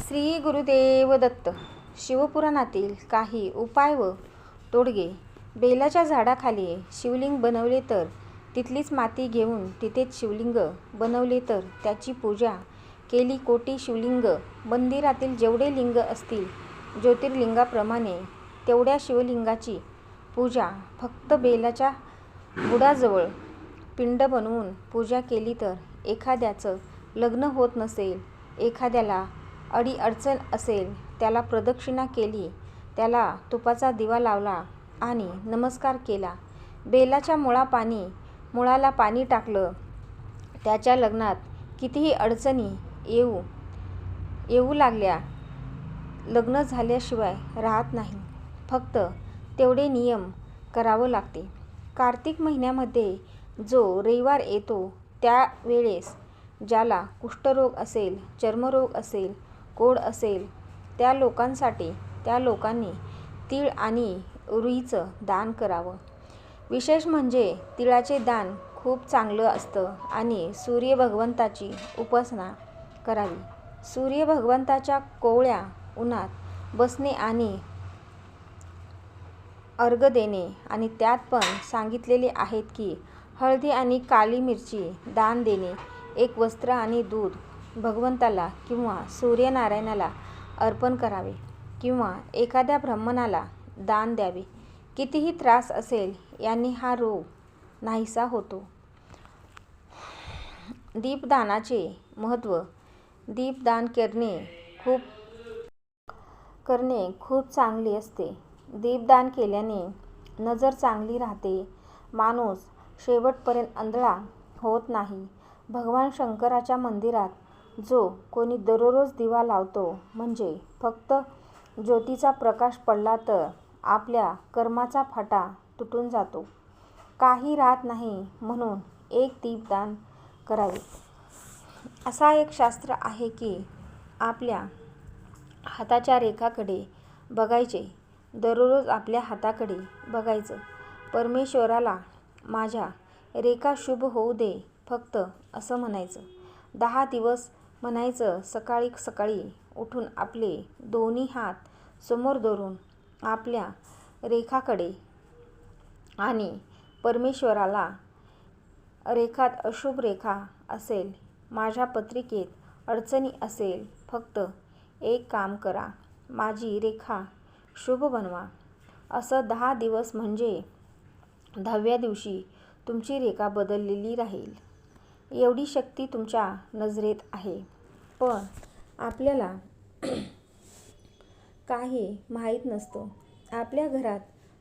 श्री गुरुदेव दत्त शिवपुराणातील काही उपाय व तोडगे. बेलाच्या झाडाखाली शिवलिंग बनवले तर तिथलीच माती घेऊन तिथेच शिवलिंग बनवले तर त्याची पूजा केली कोटी शिवलिंग. मंदिरातील जेवढे लिंग असतील ज्योतिर्लिंगाप्रमाणे तेवढ्या शिवलिंगाची पूजा फक्त बेलाच्या बुडाजवळ पिंड बनवून पूजा केली तर एखाद्याचं लग्न होत नसेल एखाद्याला अडीअडचण असेल त्याला प्रदक्षिणा केली त्याला तुपाचा दिवा लावला आणि नमस्कार केला. बेलाच्या मुळापाणी मुळाला पाणी टाकलं. त्याच्या लग्नात कितीही अडचणी येऊ येऊ लागल्या लग्न झाल्याशिवाय राहत नाही. फक्त तेवढे नियम करावं लागते. कार्तिक महिन्यामध्ये जो रविवार येतो त्यावेळेस ज्याला कुष्ठरोग असेल चर्मरोग असेल कोड असेल त्या लोकांसाठी त्या लोकांनी तीळ आणि रुईचं दान करावं. विशेष म्हणजे तिळाचे दान खूप चांगलं असतं आणि सूर्य भगवंताची उपासना करावी. सूर्य भगवंताच्या कोवळ्या उन्हात बसणे आणि अर्घ देणे आणि त्यात पण सांगितलेले आहेत की हळदी आणि काली मिरची दान देणे एक वस्त्र आणि दूध भगवंताला किंवा सूर्यनारायणाला अर्पण करावे किंवा एखाद्या ब्राह्मणाला दान द्यावे. कितीही त्रास असेल यांनी हा रोग नाहीसा होतो. दीपदानाचे महत्त्व दीपदान करणे खूप करणे खूप चांगले असते. दीपदान केल्याने नजर चांगली राहते. माणूस शेवटपर्यंत आंधळा होत नाही. भगवान शंकराच्या मंदिरात जो कोणी दररोज दिवा लावतो म्हणजे फक्त ज्योतीचा प्रकाश पडला तर आपल्या कर्माचा फाटा तुटून जातो. काही राहत नाही म्हणून एक दीपदान करावे. असा एक शास्त्र आहे की आपल्या हाताच्या रेखाकडे बघायचे. दररोज आपल्या हाताकडे बघायचं. परमेश्वराला माझ्या रेखा शुभ होऊ दे फक्त असं म्हणायचं. दहा दिवस म्हणायचं सकाळी सकाळी उठून आपले दोन्ही हात समोर धरून आपल्या रेखाकडे आणि परमेश्वराला रेखात अशुभ रेखा असेल माझ्या पत्रिकेत अडचणी असेल फक्त एक काम करा माझी रेखा शुभ बनवा. असं दहा दिवस म्हणजे दहाव्या दिवशी तुमची रेखा बदललेली राहील. एवढी शक्ती तुमच्या नजरेत आहे. पण आपल्याला काही माहीत नसतं. आपल्या घरात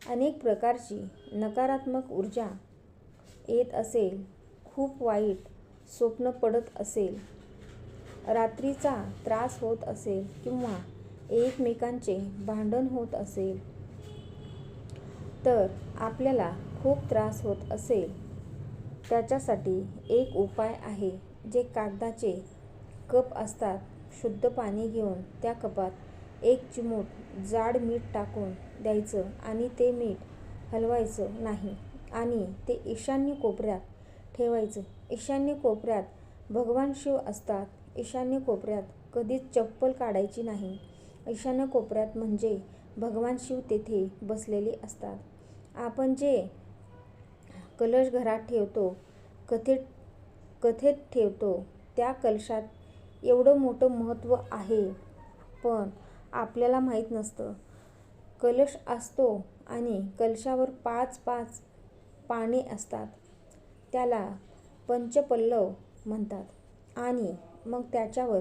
अनेक प्रकारची नकारात्मक ऊर्जा येत असेल. खूप वाईट स्वप्न पडत असेल. रात्रीचा त्रास होत असेल किंवा एकमेकांचे भांडण होत असेल. तर आपल्याला खूप त्रास होत असेल. त्याच्यासाठी एक उपाय आहे जे कागदाचे कप असतात शुद्ध पाणी घेऊन त्या कपात एक चिमूट जाड मीठ टाकून द्यायचं आणि ते मीठ हलवायचं नाही आणि ते ईशान्य कोपऱ्यात ठेवायचं. ईशान्य कोपऱ्यात भगवान शिव असतात ईशान्य कोपऱ्यात कधीच चप्पल काढायची नाही. ईशान्य कोपऱ्यात म्हणजे भगवान शिव तेथे बसलेले असतात. आपण जे कलश घरात ठेवतो कथेत कथेत ठेवतो. त्या कलशात एवढं मोठं महत्त्व आहे. पण आपल्याला माहीत नसतं. कलश असतो आणि कलशावर पाच पाच पाने असतात. त्याला पंचपल्लव म्हणतात. आणि मग त्याच्यावर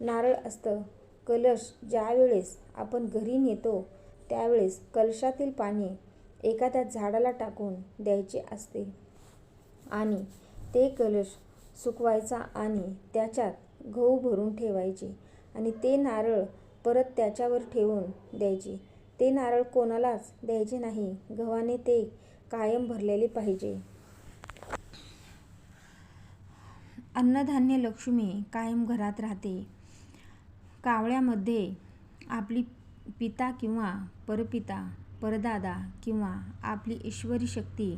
नारळ असतं. कलश ज्यावेळेस आपण घरी नेतो त्यावेळेस कलशातील पाणी एखाद्या झाडाला टाकून द्यायचे असते. आणि ते कलश सुकवायचा आणि त्याच्यात गहू भरून ठेवायचे आणि ते नारळ परत त्याच्यावर ठेवून द्यायचे. ते नारळ कोणालाच द्यायचे नाही. गव्हाने ते कायम भरलेले पाहिजे. अन्नधान्य लक्ष्मी कायम घरात राहते. कावळ्यामध्ये आपली पिता किंवा परपिता परदादा किंवा आपली ईश्वरी शक्ती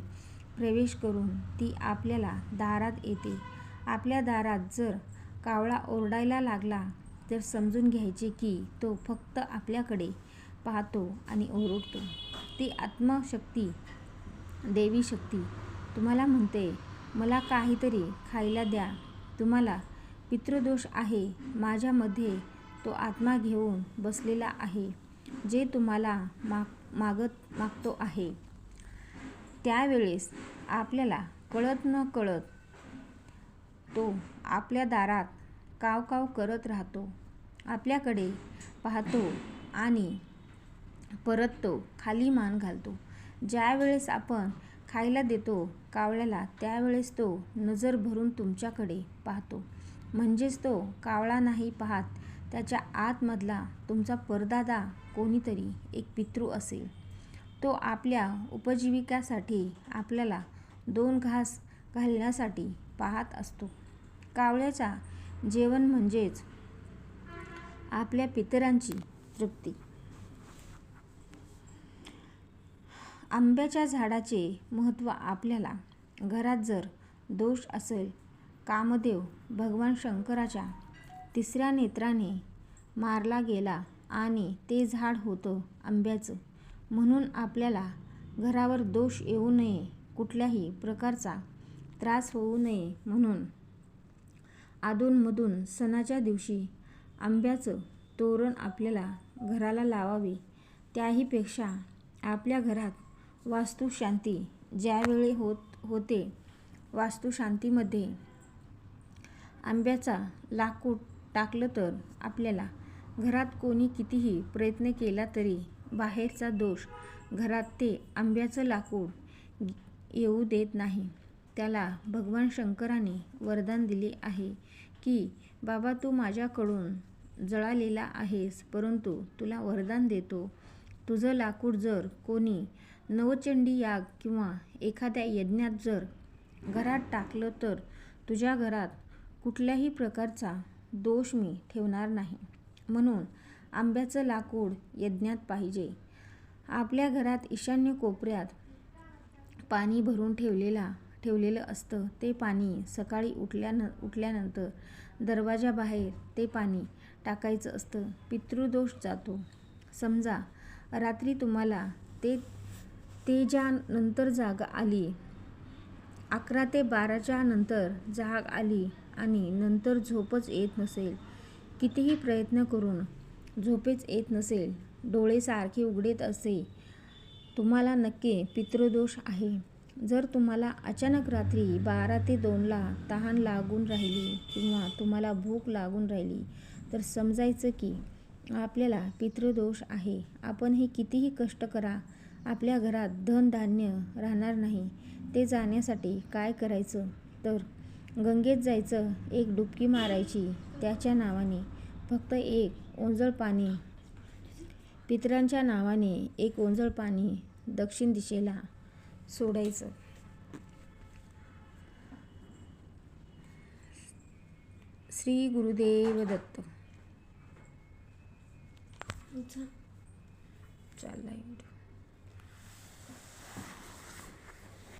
प्रवेश करून ती आपल्याला दारात येते. आपल्या दारात जर कावळा ओरडायला लागला तर समजून घ्यायचे की तो फक्त आपल्याकडे पाहतो आणि ओरडतो. ती आत्मशक्ती देवी शक्ती तुम्हाला म्हणते मला काहीतरी खायला द्या. तुम्हाला पितृदोष आहे. माझ्यामध्ये तो आत्मा घेऊन बसलेला आहे. जे तुम्हाला माग मागत मागतो आहे. त्यावेळेस आपल्याला कळत न कळत तो आपल्या दारात काव काव करत राहतो. आपल्याकडे पाहतो आणि परत तो खाली मान घालतो. ज्यावेळेस आपण खायला देतो कावळ्याला त्यावेळेस तो नजर भरून तुमच्याकडे पाहतो. म्हणजेच तो कावळा नाही पाहत त्याच्या आतमधला तुमचा परदादा कोणीतरी एक पितृ असेल. तो आपल्या उपजीविकासाठी आपल्याला दोन घास घालण्यासाठी पाहत असतो. कावळ्याचा जेवण म्हणजेच आपल्या पितरांची तृप्ती. आंब्याच्या झाडाचे महत्त्व आपल्याला घरात जर दोष असेल कामदेव भगवान शंकराच्या तिसऱ्या नेत्राने मारला गेला आणि ते झाड होतं आंब्याचं. म्हणून आपल्याला घरावर दोष येऊ नये कुठल्याही प्रकारचा त्रास होऊ नये म्हणून. अधूनमधून सणाच्या दिवशी आंब्याचं तोरण आपल्याला घराला लावावे त्याहीपेक्षा आपल्या घरात वास्तुशांती ज्यावेळी होत होते वास्तुशांतीमध्ये आंब्याचा लाकूड टाकलं तर आपल्याला घरात कोणी कितीही प्रयत्न केला तरी बाहेरचा दोष घरात ते आंब्याचं लाकूड येऊ देत नाही. त्याला भगवान शंकराने वरदान दिले आहे की बाबा तू माझ्याकडून जळालेला आहेस परंतु तुला वरदान देतो. तुझं लाकूड जर कोणी नवचंडी याग किंवा एखाद्या यज्ञात जर घरात टाकलं तर तुझ्या घरात कुठल्याही प्रकारचा दोष मी ठेवणार नाही. म्हणून आंब्याचं लाकूड यज्ञात पाहिजे. आपल्या घरात ईशान्य कोपऱ्यात पाणी भरून ठेवलेला ठेवलेलं असतं. ते पाणी सकाळी उठल्यान उठल्यानंतर दरवाजाबाहेर ते पाणी टाकायचं असतं. पितृदोष जातो. समजा रात्री तुम्हाला ते ते ज्या नंतर जाग आली अकरा ते बाराच्या नंतर जाग आली आणि नंतर झोपच येत नसेल. कितीही प्रयत्न करून झोपेच येत नसेल. डोळे सारखे उघडेत असे. तुम्हाला नक्की पितृदोष आहे. जर तुम्हाला अचानक रात्री बारा ते दोनला तहान लागून राहिली किंवा तुम्हाला भूक लागून राहिली तर समजायचं की आपल्याला पितृदोष आहे. आपण हे कितीही कष्ट करा आपल्या घरात धनधान्य राहणार नाही. ते जाण्यासाठी काय करायचं? तर गंगेत जायचं एक डुबकी मारायची त्याच्या नावाने. फक्त एक ओंजळ पाणी. पितरांच्या नावाने एक ओंजळ पाणी दक्षिण दिशेला सोडायचं. श्री गुरुदेव दत्त. चालला